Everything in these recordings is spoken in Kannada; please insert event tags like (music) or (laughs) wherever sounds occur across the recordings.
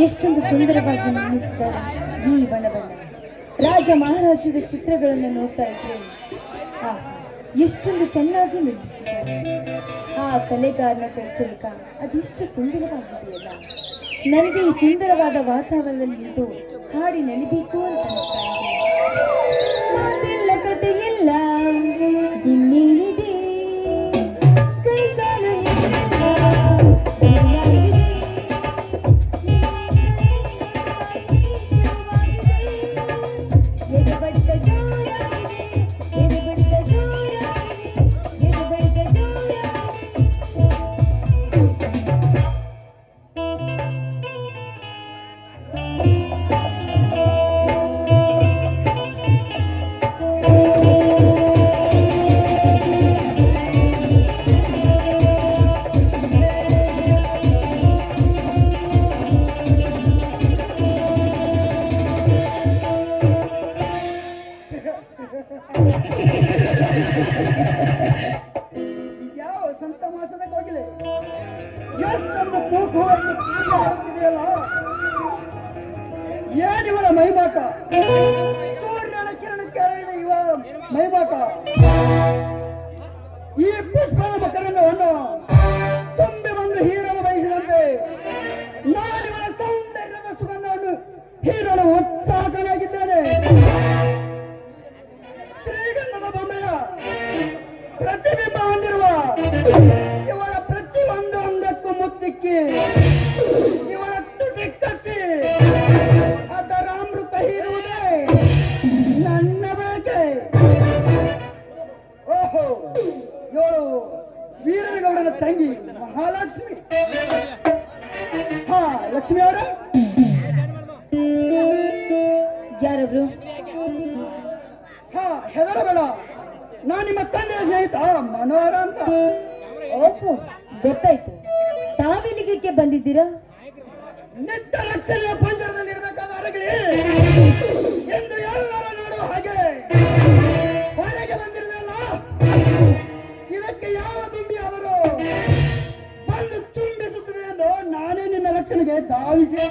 ಎಷ್ಟೊಂದು ಸುಂದರವಾಗಿ ನಿರ್ಮಿಸಿದ್ದಾರೆ ಈ ಬಣ್ಣವನ್ನು ರಾಜ ಮಹಾರಾಜದ ಚಿತ್ರಗಳನ್ನು ನೋಡ್ತಾ ಇದ್ರೆ ಆ, ಎಷ್ಟೊಂದು ಚೆನ್ನಾಗಿ ನಿರ್ಮಿಸಿದ್ದಾರೆ. ಆ ಕಲೆಗಾರನ ಕೈಚಳಕ ಅದೆಷ್ಟು ಸುಂದರವಾಗಿದೆಯಲ್ಲ ನನಗೆ ಈ ಸುಂದರವಾದ ವಾತಾವರಣದಲ್ಲಿ ಇದು ಹಾಡಿ ನಲಿಬೇಕು ಅಂತ ಯಾವ ಸಂತ ಮಾಸದ ಕೋಗಿಲೆ ಎಷ್ಟೊಂದು ಒಂದು ಕೂಗಿ ಆಡುತ್ತಿದೆಯಲ್ಲ ಏನಿವರ ಮೈಮಾಟ? ಸೂರ್ಯನ ಕಿರಣಕ್ಕೆ ಅರಳಿದ ಇವ ಮೈಮಾಟ? ಮುತ್ತಿಕ್ಕಿ ಇವಳ ತುಟಿಕ್ಕಚ್ಚಿ. ಕಚ್ಚಿ ಅದರ ಅಮೃತ ಹೀರುವುದೇ ನನ್ನ ಬೇಕೆ ಓಹೋ ಇವಳು ವೀರನಗೌಡನ ತಂಗಿ ಮಹಾಲಕ್ಷ್ಮಿ. ಹಾ ಲಕ್ಷ್ಮಿ ಅವರ? ಯಾರಬ್ರು ಹಾ ಹೆದರಬೇಡ. ನಾನು ನಿಮ್ಮ ತಂದೆಯ ಸ್ನೇಹಿತ ಮನೋಹರ ಅಂತ. ಓಹೋ ಗೊತ್ತಾಯ್ತು. ತಾವಿಲ್ಲಿಗೆ ಬಂದಿದ್ದೀರಾ? ನಿತ್ಯ ರಕ್ಷಣೆಯ ಪಂಜರದಲ್ಲಿ ಇರಬೇಕಾದ ಅರಗಲಿ ಎಂದು ಎಲ್ಲರೂ ನೋಡುವ ಹಾಗೆ ಹೊರಗೆ ಬಂದಿರಲಿಲ್ಲ. ಇದಕ್ಕೆ ಯಾವ ತುಂಬಿ ಅವರು ಬಂದು ಚುಂಬಿಸುತ್ತದೆ ಎಂದು ನಾನೇ ನಿನ್ನ ರಕ್ಷಣೆಗೆ ಧಾವಿಸಿ.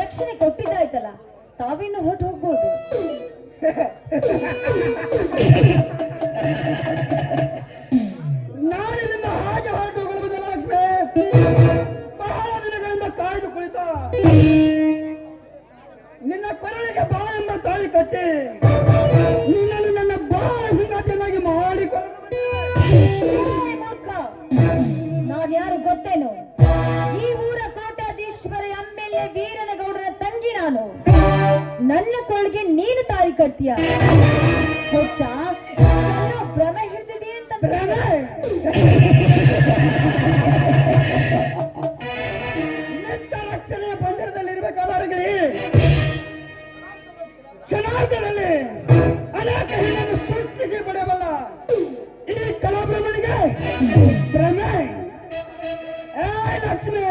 ರಕ್ಷಣೆ ಕೊಟ್ಟಿದ್ದಾಯ್ತಲ್ಲ ತಾವಿನ್ನು ಹೊರಟು ಹೋಗ್ಬೋದು. (laughs) ಕಟ್ತೀಯ ಹುಚ್ಚ ಭ್ರಮೆ ಹಿಡ್ದಿದೆ ಅಂತ ಭ್ರಮೆ? ರಕ್ಷಣೆಯ ಪಂಜರದಲ್ಲಿ ಇರಬೇಕಾದವರಿಗೆ ಕ್ಷಣಾರ್ಧದಲ್ಲಿ ಅನೇಕ ಹೆಣ್ಣನ್ನು ಸೃಷ್ಟಿಸಿ ಪಡೆಯಬಲ್ಲ ಈ ಕಲಾಭ್ರಮಣಿಗೆ ಭ್ರಮೆ. ಲಕ್ಷ್ಮಿ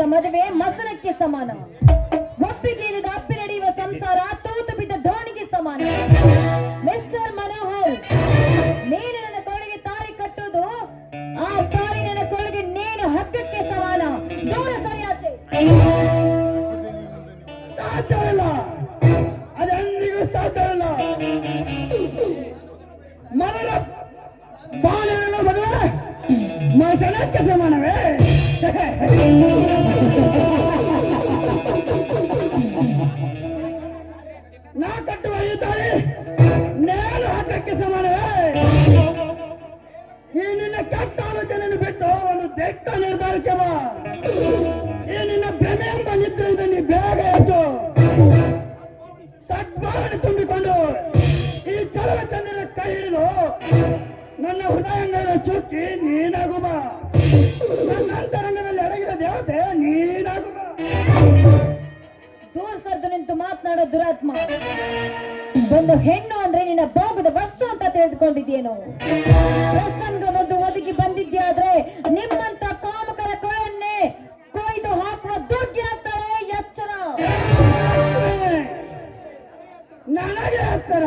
ಭಾವನೆಗಳಿಲ್ಲದ ಮದುವೆ ಮಸನಕ್ಕೆ ಸಮಾನ. ಒಪ್ಪಿಗೆ ಇಲ್ಲದ ಅಪ್ಪಿ ನಡೆಯುವ ಸಂಸಾರ, ತೂತು ಬಿದ್ದ ದೋಣಿಗೆ ಸಮಾನ. ಮಿಸ್ಟರ್ ಮನೋಹರ್ ನೀನು ನನ್ನ ತೋಳಿಗೆ ತಾಳಿ ಕಟ್ಟುವುದು, ಆ ತಾಳಿ ನನ್ನ ತೋಳಿಗೆ ನೀನು ಹಗ್ಗಕ್ಕೆ ಸಮಾನ. ದೂರ ಸರಿಯಾಚೆ. ಸಾಧ್ಯವಿಲ್ಲ ಅದೆಂದಿಗೂ ಸಾಧ್ಯವಿಲ್ಲ ಮನರ ಬಾಣವೆಲ್ಲ ಮದುವೆ ಮಸನಕ್ಕೆ ಸಮಾನವೇ? (laughs) ನಾ ಕಟ್ಟುವ ಈ ತಾಳಿ ನೇಲು ಹಾಕಕ್ಕೆ ಸಮಾನವೇ? ಈ ನಿನ್ನ ಕೆಟ್ಟ ಆಲೋಚನೆಯನ್ನು ಬಿಟ್ಟು ಒಂದು ದೆಟ್ಟ ನಿರ್ಧಾರಕ್ಕೆ ಬಾ. ಈ ನಿನ್ನ ಭ್ರಮೆ ಎಂಬ ನಿದ್ರೆಯಿಂದ ನೀ ಬೇಗ ಎದ್ದು ಸದ್ಭಾವನೆ ತುಂಬಿಕೊಂಡು ಈ ಚಲವ ಚಂದ್ರನ ಕೈ ಹಿಡಿದು ನನ್ನ ಹೃದಯ ಚುಕ್ಕಿ ನೀನಾಗುವ ಅಂತರಂಗದಲ್ಲಿ ಅಡಗಿದ ದೇವತೆ ನೀನಾಗ ದೂರ ಸರದು ನಿಂತು ಮಾತನಾಡೋ ದುರಾತ್ಮ. ಒಂದು ಹೆಣ್ಣು ಅಂದ್ರೆ ನಿನ್ನ ಭೋಗದ ವಸ್ತು ಅಂತ ತಿಳಿದುಕೊಂಡಿದ್ಯೇನು ಪ್ರಸಂಗ ಒಂದು ಒದಗಿ ಬಂದಿದ್ಯಾ ಆದ್ರೆ ನಿಮ್ಮಂತ ಕಾಮಕರ ಕೊಳನ್ನೇ ಕೊಯ್ದು ಹಾಕುವ ದುರ್ಗಿ ಆಗ್ತಾರೆ ಎಚ್ಚರ ನನಗೆ ಎಚ್ಚರ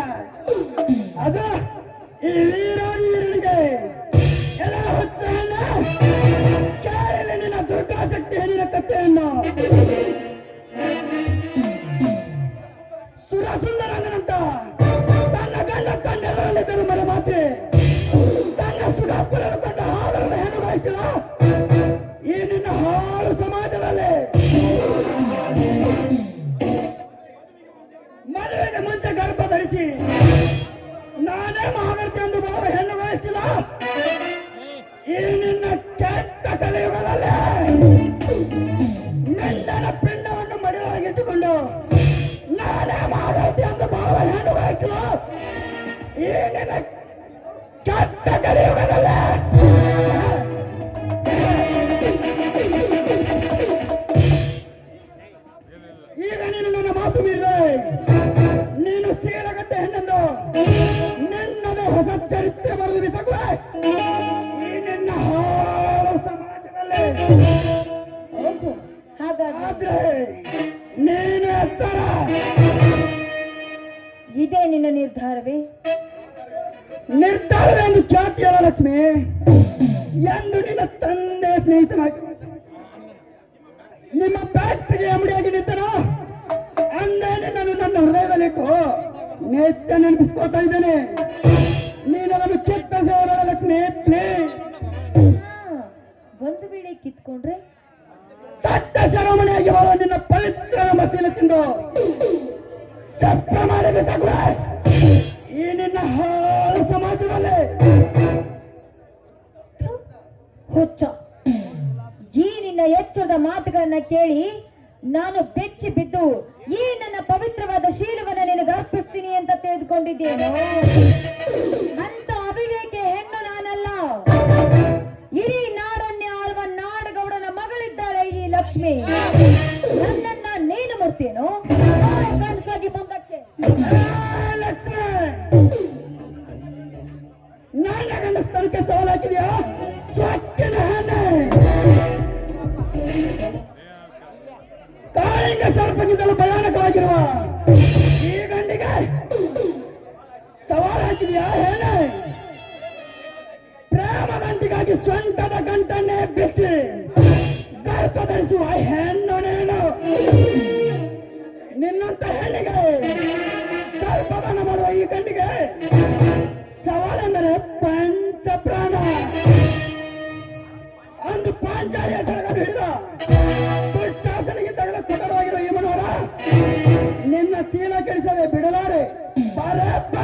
ಈ ನಿನ್ನ ಹಾಳು ಸಮಾಜದಲ್ಲಿ. ಮದುವೆಗೆ ಮುಂಚೆ ಗರ್ಭ ಧರಿಸಿ. ನಾನೇ ಮಹಾಗರ್ತಿ ಎಂದು ಬಾಬಾ ಹೆಣ್ಣು ಬಯಸ್ತಿಲ್ಲ ಈ ನಿನ್ನ ಕೆಟ್ಟ ಕಲಿಯುಗದಲ್ಲಿ ಮೆಂಡನ ಪಿಂಡವನ್ನು ಮಡಿಯೊಳಗಿಟ್ಟುಕೊಂಡು ನಾನೇ ಮಹಾಗರ್ತಿ ಎಂದು ಬಾಬಾ ಹೆಣ್ಣು ಬಯಸ್ತಿಲ್ಲ ಈ ನಿನ್ನ ಕೆಟ್ಟ ಕಲಿಯುಗದಲ್ಲಿ ನೀನು ಸೀಲಗಟ್ಟೆ ಹೆಣ್ಣೆಂದು? ನಿನ್ನದು ಹೊಸ ಚರಿತ್ರೆ ಬರೆದು ಬಿಸಾಕುವೆ? ಈ ನಿನ್ನ ಹಾಳು ಸಮಾಜದಲ್ಲಿ. ಆದ್ರೆ ನೀನು ಎಚ್ಚರ ಇದೇ ನಿನ್ನ ನಿರ್ಧಾರವೇ? ನಿರ್ಧಾರವೆಂದು ಖ್ಯಾತಿಯಲ್ಲ ಲಕ್ಷ್ಮಿ. ಎಂದು ನಿನ್ನ ತಂದೆ ಸ್ನೇಹಿತನಾಗಿ. ನಿಮ್ಮ ಫ್ಯಾಕ್ಟರಿ ಅಂಗಡಿಯಾಗಿ ನಿಂತನೋ? ಅಂದೇ ನಾನು ನನ್ನ ಹೃದಯದಲ್ಲಿಟ್ಟು ನೆತ್ತ ನೆನಪಿಸ್ಕೊತಾ ಇದ್ದೇನೆ. ನೀನು ಅದನ್ನು ಕೆಟ್ಟ ಸೇವನ ಲಕ್ಷ್ಮಿ ಪ್ಲೀಸ್ ಒಂದು ವೇಳೆ ಕಿತ್ಕೊಂಡ್ರೆ? ಸತ್ತ ಶರಮಣಿಯಾಗಿ ಬರುವ ನಿನ್ನ ಪವಿತ್ರ ಮಸೀಲೆ ತಿಂದು ಸಪ್ಪ ಮಾಡಿ ಬಿಸಾಕುವೆ. ಈ ನಿನ್ನ ಹಾಳು ಸಮಾಜದಲ್ಲಿ ಹುಚ್ಚ. ಈ ನಿನ್ನ ಎಚ್ಚರದ ಮಾತುಗಳನ್ನ ಕೇಳಿ ನಾನು ಬೆಚ್ಚಿ ಬಿದ್ದು ಈ ನನ್ನ ಪವಿತ್ರವಾದ ಶೀಲವನ್ನ ನಿನಗೆ ಅರ್ಪಿಸ್ತೀನಿ ಅಂತ ತಿಳಿದುಕೊಂಡಿದ್ದೇನೆ. ಅಂತ ಅವಿವೇಕಿ ಹೆಣ್ಣು ನಾನಲ್ಲ. ಇಡೀ ನಾಡನ್ನೇ ಆಳುವ ನಾಡಗೌಡನ ಮಗಳಿದ್ದಾಳೆ ಈ ಲಕ್ಷ್ಮಿ. ನನ್ನನ್ನ ನೀನು ಮುಡ್ತೇನು ಕನಸಾಗಿ ಬಂದಕ್ಕೆ. ಲಕ್ಷ್ಮಿ! ನನ್ನ ಸ್ಥಳಕ್ಕೆ ಸವಾಲು ಹಾಕಿದ್ಯಾ ಕಾಳಿಂಗ ಸರ್ಪಕ್ಕಿಂತಲೂ ಭಯಾನಕವಾಗಿರುವ ಈ ಗಂಡಿಗೆ ಸವಾಲು ಹಾಕಿದ್ಯಾ? ಹೇಳ. ಪ್ರೇಮ ಗಂಟಿಗಾಗಿ ಸ್ವಂತದ ಗಂಟನ್ನೇ ಬಿಚ್ಚಿ ಗರ್ಭ ಧರಿಸುವ ಹೆಣ್ಣು ನೀನು. ನಿನ್ನಂತ ಹೆಣ್ಣಿಗೆ ಗರ್ಭದಾನ ಮಾಡುವ ಈ ಗಂಡಿಗೆ ಪಂಚ ಪ್ರಾಣ ಅಂದು ಪಾಂಚಾಲಿಯ ಸರಗನ್ನು ಹಿಡಿದ ಕೆಡಿಸದೆ ಬಿಡಲಾರೆ ಬಾರಪ್ಪ